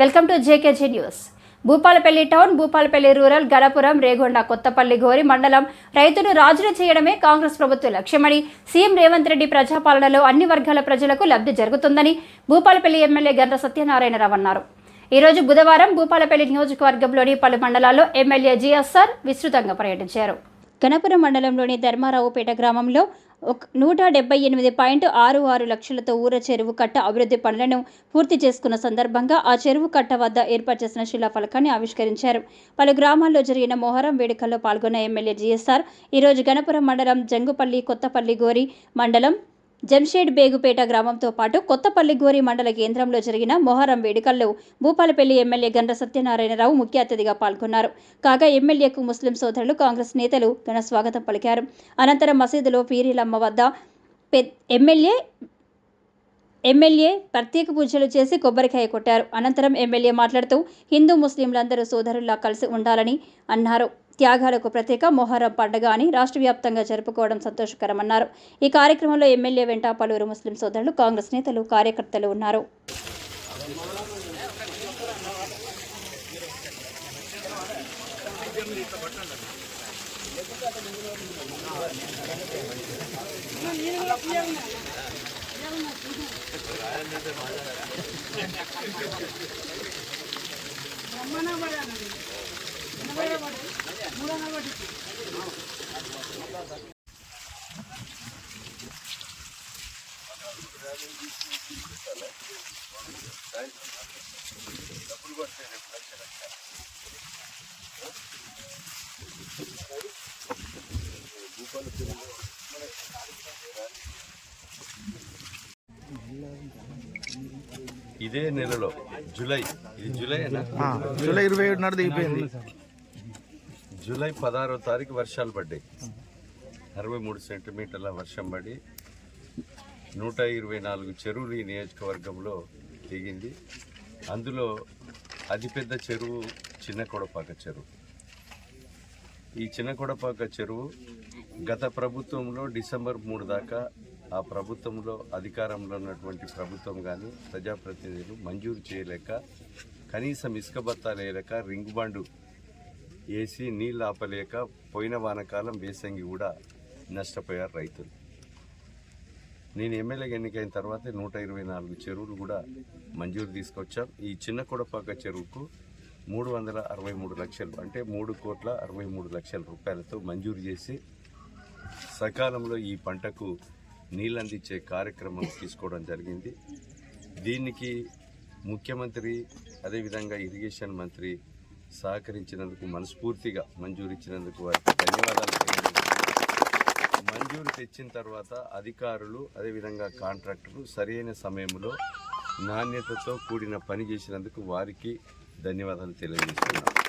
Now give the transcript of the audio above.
Welcome to JKG news. Bhupalpalli town Bhupalpalli rural Ganapuram Regonda Kothapalli Gori మండలం రైతును రాజులు చేయడమే కాంగ్రెస్ ప్రభుత్వ లక్ష్యమని సీఎం రేవంత్ రెడ్డి ప్రజాపాలనలో అన్ని వర్గాల ప్రజలకు లబ్ధి జరుగుతుందని భూపాలపల్లి ఎమ్మెల్యే గండ్ర సత్యనారాయణరావు అన్నారు. ఈరోజు బుధవారం భూపాలపల్లి నియోజకవర్గంలోని పలు మండలాల్లో ఎమ్మెల్యే జిఎస్ఆర్ విస్తృతంగా పర్యటించారు. గణపురం మండలంలోని ధర్మారావుపేట గ్రామంలో నూట డెబ్బై ఎనిమిది పాయింట్ ఆరు ఆరు లక్షలతో ఊర చెరువు కట్ట అభివృద్ధి పనులను పూర్తి చేసుకున్న సందర్భంగా ఆ చెరువు కట్ట వద్ద ఏర్పాటు చేసిన శిలాఫలకాన్ని ఆవిష్కరించారు. పలు గ్రామాల్లో జరిగిన మొహరం వేడుకల్లో పాల్గొన్న ఎమ్మెల్యే జిఎస్ఆర్ ఈరోజు గణపురం మండలం జంగుపల్లి కొత్తపల్లి గోరి మండలం జంషేడ్ బేగుపేట గ్రామంతో పాటు కొత్తపల్లిగోరి మండల కేంద్రంలో జరిగిన మొహరం వేడుకల్లో భూపాలపల్లి ఎమ్మెల్యే గండ్ర సత్యనారాయణరావు ముఖ్య అతిథిగా పాల్గొన్నారు. కాగా ఎమ్మెల్యేకు ముస్లిం సోదరులు కాంగ్రెస్ నేతలు ఘన స్వాగతం పలికారు. అనంతరం మసీదులో పీరిలమ్మ వద్ద పె- ఎమ్మెల్యే ఎమ్మెల్యే ప్రత్యేక పూజలు చేసి కొబ్బరికాయ కొట్టారు. అనంతరం ఎమ్మెల్యే మాట్లాడుతూ హిందూ ముస్లింలందరూ సోదరుల్లా కలిసి ఉండాలని అన్నారు. త్యాగాలకు ప్రత్యేక మొహరం పండగ అని రాష్ట్ర వ్యాప్తంగా జరుపుకోవడం సంతోషకరమన్నారు. ఈ కార్యక్రమంలో ఎమ్మెల్యే వెంట పలువురు ముస్లిం సోదరులు కాంగ్రెస్ నేతలు కార్యకర్తలు ఉన్నారు. ఇదే నెలలో జూలై. ఇది జూలై జూలై ఇరవై ఏడు నాడు దిగిపోయింది. జూలై పదహారో తారీఖు వర్షాలు పడ్డాయి. అరవై మూడు సెంటీమీటర్ల వర్షం పడి నూట ఇరవై నాలుగు చెరువులు ఈ నియోజకవర్గంలో దిగింది అందులో అతిపెద్ద చెరువు చిన్న కొడపాక చెరువు. ఈ చిన్న కొడపాక చెరువు గత ప్రభుత్వంలో డిసెంబర్ మూడు దాకా ఆ ప్రభుత్వంలో అధికారంలో ఉన్నటువంటి ప్రభుత్వం కానీ ప్రజాప్రతినిధులు మంజూరు చేయలేక కనీసం ఇసుక బత్తాలు వేయలేక రింగ్ బాండు వేసి నీళ్ళు ఆపలేక పోయిన వానకాలం వేసంగి కూడా నష్టపోయారు రైతులు. నేను ఎమ్మెల్యే ఎన్నికైన తర్వాత నూట ఇరవై నాలుగు చెరువులు కూడా మంజూరు తీసుకొచ్చాం. ఈ చిన్న కొడపాక చెరువుకు మూడు వందల అరవై మూడు లక్షలు అంటే మూడు కోట్ల అరవై మూడు లక్షల రూపాయలతో మంజూరు చేసి సకాలంలో ఈ పంటకు నీళ్ళందించే కార్యక్రమం తీసుకోవడం జరిగింది. దీనికి ముఖ్యమంత్రి అదేవిధంగా ఇరిగేషన్ మంత్రి సహకరించినందుకు మనస్ఫూర్తిగా మంజూరు ఇచ్చినందుకు వారికి ధన్యవాదాలు. తెచ్చిన తర్వాత అధికారులు అదేవిధంగా కాంట్రాక్టర్లు సరైన సమయంలో నాణ్యతతో కూడిన పని చేసినందుకు వారికి ధన్యవాదాలు తెలియజేస్తున్నాను